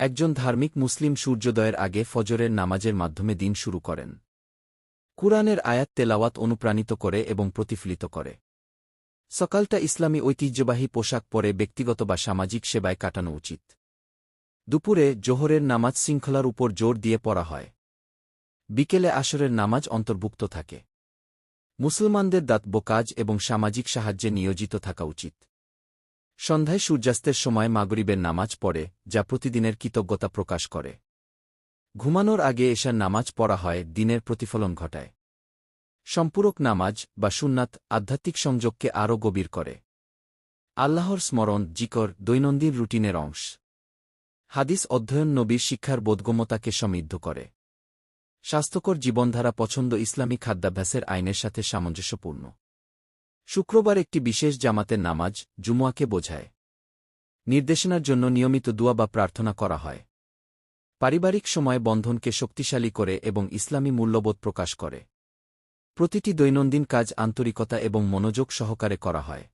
একজন ধার্মিক মুসলিম সূর্যোদয়ের আগে ফজরের নামাজের মাধ্যমে দিন শুরু করেন। কুরআনের আয়াত তেলাওয়াত অনুপ্রাণিত করে এবং প্রতিফলিত করে। সকালটা ইসলামী ঐতিহ্যবাহী পোশাক পরে ব্যক্তিগত বা সামাজিক সেবায় কাটানো উচিত। দুপুরে জোহরের নামাজ শৃঙ্খলার উপর জোর দিয়ে পড়া হয়। বিকেলে আসরের নামাজ অন্তর্ভুক্ত থাকে। মুসলমানদের দাতব্য কাজ এবং সামাজিক সাহায্যে নিয়োজিত থাকা উচিত। সন্ধ্যায় সূর্যাস্তের সময় মাগরিবের নামাজ পড়ে, যা প্রতিদিনের কৃতজ্ঞতা প্রকাশ করে। ঘুমানোর আগে এশার নামাজ পড়া হয় দিনের প্রতিফলন ঘটায়। সম্পূরক নামাজ বা সুন্নাত আধ্যাত্মিক সংযোগকে আরও গভীর করে। আল্লাহর স্মরণ, জিকর, দৈনন্দিন রুটিনের অংশ। হাদিস অধ্যয়ন নবীর শিক্ষার বোধগম্যতাকে সমৃদ্ধ করে। স্বাস্থ্যকর জীবনধারা পছন্দ ইসলামী খাদ্যাভ্যাসের আইনের সাথে সামঞ্জস্যপূর্ণ। শুক্রবার একটি বিশেষ জামাতের নামাজ জুমুয়াকে বোঝায়। নির্দেশনার জন্য নিয়মিত দুয়া বা প্রার্থনা করা হয়। পারিবারিক সময়ে বন্ধনকে শক্তিশালী করে এবং ইসলামী মূল্যবোধ প্রকাশ করে। প্রতিটি দৈনন্দিন কাজ আন্তরিকতা এবং মনোযোগ সহকারে করা হয়।